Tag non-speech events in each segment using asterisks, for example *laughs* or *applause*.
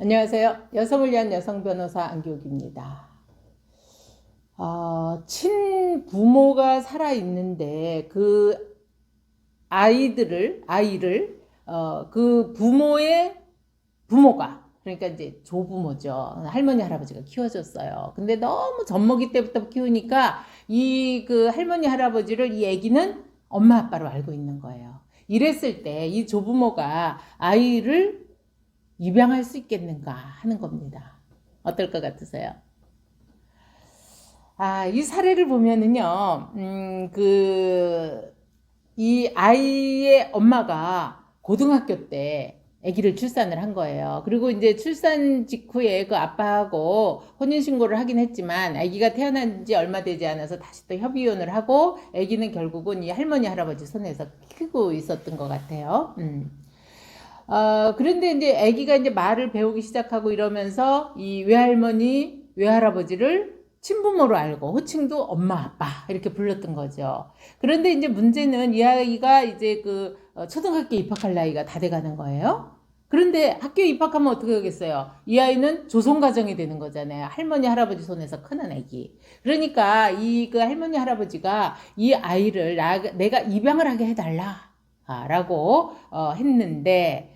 안녕하세요. 여성을 위한 여성 변호사 안교욱입니다. 어, 친부모가 살아 있는데 그 아이들을, 아이를, 어, 그 부모의 부모가, 그러니까 이제 조부모죠. 할머니, 할아버지가 키워줬어요. 근데 너무 젖먹이 때부터 키우니까 이 그 할머니, 할아버지를 이 애기는 엄마, 아빠로 알고 있는 거예요. 이랬을 때 이 조부모가 아이를 입양할 수 있겠는가 하는 겁니다. 어떨 것 같으세요? 아, 이 사례를 보면은요, 음, 그, 이 아이의 엄마가 고등학교 때 아기를 출산을 한 거예요. 그리고 이제 출산 직후에 그 아빠하고 혼인신고를 하긴 했지만 아기가 태어난 지 얼마 되지 않아서 다시 또 협의혼을 하고 아기는 결국은 이 할머니, 할아버지 손에서 키고 있었던 것 같아요. 음. 어, 그런데 이제 아기가 이제 말을 배우기 시작하고 이러면서 이 외할머니, 외할아버지를 친부모로 알고 호칭도 엄마, 아빠 이렇게 불렀던 거죠. 그런데 이제 문제는 이 아이가 이제 그 어, 초등학교 입학할 나이가 다 돼가는 거예요. 그런데 학교에 입학하면 어떻게 하겠어요? 이 아이는 조선 가정이 되는 거잖아요. 할머니, 할아버지 손에서 크는 아기. 그러니까 이 그 할머니, 할아버지가 이 아이를 나, 내가 입양을 하게 해달라. 라고 어, 했는데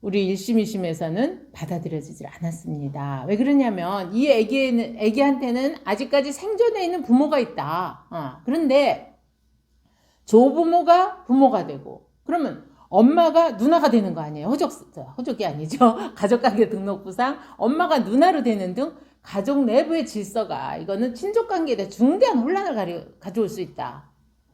우리 1심, 2심에서는 받아들여지질 않았습니다. 왜 그러냐면 이 애기에는, 애기한테는 아직까지 생존해 있는 부모가 있다. 어, 그런데 조부모가 부모가 되고 그러면 엄마가 누나가 되는 거 아니에요? 호적, 호적이 아니죠. *laughs* 가족관계 등록부상 엄마가 누나로 되는 등 가족 내부의 질서가 이거는 친족관계에 대해 중대한 혼란을 가져올 수 있다.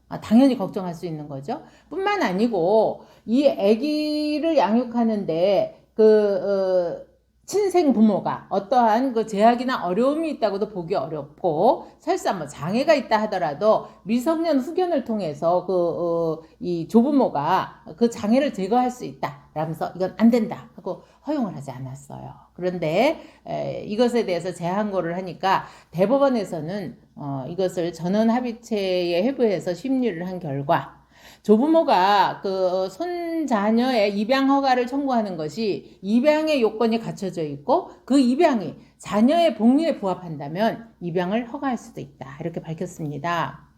아, 당연히 걱정할 수 있는 거죠. 뿐만 아니고 이 아기를 양육하는데 그 어, 친생 부모가 어떠한 그 제약이나 어려움이 있다고도 보기 어렵고 설사 뭐 장애가 있다 하더라도 미성년 후견을 통해서 그이 어, 조부모가 그 장애를 제거할 수 있다. 라면서 이건 안 된다 하고 허용을 하지 않았어요. 그런데 에, 이것에 대해서 재항고를 하니까 대법원에서는 어, 이것을 전원 합의체에 회부해서 심리를 한 결과 조부모가 그 손자녀의 입양 허가를 청구하는 것이 입양의 요건이 갖춰져 있고 그 입양이 자녀의 복리에 부합한다면 입양을 허가할 수도 있다. 이렇게 밝혔습니다.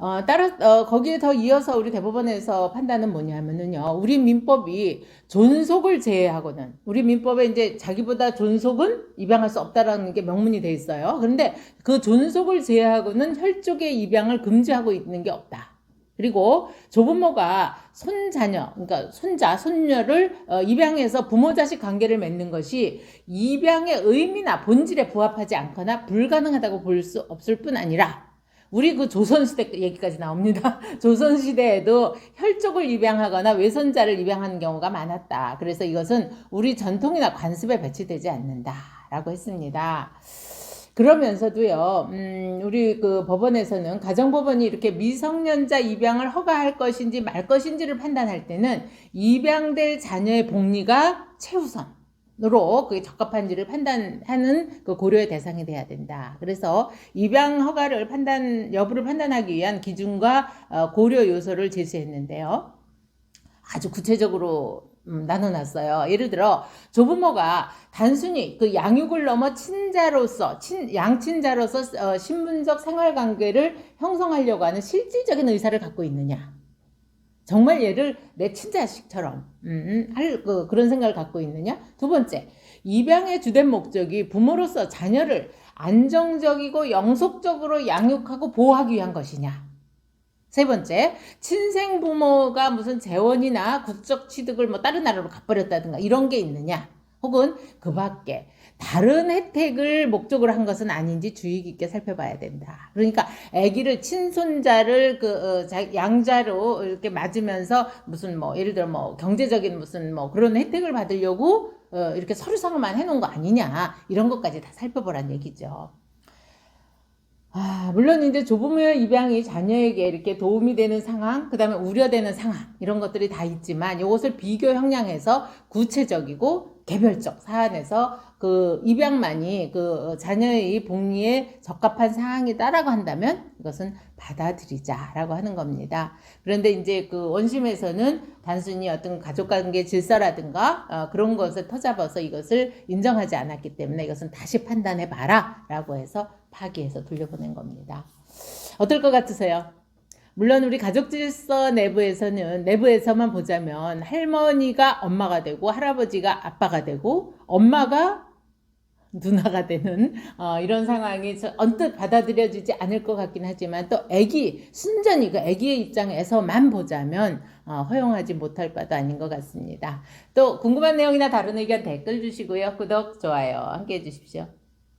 어, 따라 어, 거기에 더 이어서 우리 대법원에서 판단은 뭐냐면은요. 우리 민법이 존속을 제외하고는 우리 민법에 이제 자기보다 존속은 입양할 수 없다라는 게 명문이 돼 있어요. 그런데 그 존속을 제외하고는 혈족의 입양을 금지하고 있는 게 없다. 그리고 조부모가 손자녀, 그러니까 손자, 손녀를 어, 입양해서 부모 자식 관계를 맺는 것이 입양의 의미나 본질에 부합하지 않거나 불가능하다고 볼 수 없을 뿐 아니라 우리 그 조선시대 얘기까지 나옵니다. *laughs* 조선시대에도 혈족을 입양하거나 외손자를 입양하는 경우가 많았다. 그래서 이것은 우리 전통이나 관습에 배치되지 않는다 라고 했습니다. 그러면서도요, 음, 우리 그 법원에서는 가정법원이 이렇게 미성년자 입양을 허가할 것인지 말 것인지를 판단할 때는 입양될 자녀의 복리가 최우선. 으로 그게 적합한지를 판단하는 그 고려의 대상이 돼야 된다. 그래서 입양 허가를 판단 여부를 판단하기 위한 기준과 어, 고려 요소를 제시했는데요. 아주 구체적으로 음, 나눠놨어요. 예를 들어 조부모가 단순히 그 양육을 넘어 친자로서 친 양친자로서 어, 신분적 생활관계를 형성하려고 하는 실질적인 의사를 갖고 있느냐. 정말 얘를 내 친자식처럼 음, 할 그, 그런 생각을 갖고 있느냐. 두 번째 입양의 주된 목적이 부모로서 자녀를 안정적이고 영속적으로 양육하고 보호하기 위한 것이냐. 세 번째, 친생 부모가 무슨 재원이나 국적 취득을 뭐 다른 나라로 가버렸다든가 이런 게 있느냐? 혹은 그 밖에 다른 혜택을 목적으로 한 것은 아닌지 주의 깊게 살펴봐야 된다. 그러니까 아기를 친손자를 그 어, 양자로 이렇게 맞으면서 무슨 뭐 예를 들어 뭐 경제적인 무슨 뭐 그런 혜택을 받으려고 어, 이렇게 서류상만 해놓은 거 아니냐 이런 것까지 다 살펴보란 얘기죠. 아, 물론 이제 조부모의 입양이 자녀에게 이렇게 도움이 되는 상황, 그 다음에 우려되는 상황, 이런 것들이 다 있지만 이것을 비교 형량해서 구체적이고 개별적 사안에서 그 입양만이 그 자녀의 복리에 적합한 사항이다라고 한다면 이것은 받아들이자라고 하는 겁니다. 그런데 이제 그 원심에서는 단순히 어떤 가족관계 질서라든가 어, 그런 것을 터잡아서 이것을 인정하지 않았기 때문에 이것은 다시 판단해 봐라라고 해서 파기해서 돌려보낸 겁니다. 어떨 것 같으세요? 물론 우리 가족 질서 내부에서는 내부에서만 보자면 할머니가 엄마가 되고 할아버지가 아빠가 되고 엄마가 누나가 되는 어, 이런 상황이 저- 언뜻 받아들여지지 않을 것 같긴 하지만 또 아기 순전히 그 아기의 입장에서만 보자면 어, 허용하지 못할 바도 아닌 것 같습니다. 또 궁금한 내용이나 다른 의견 댓글 주시고요. 구독, 좋아요 함께 해주십시오.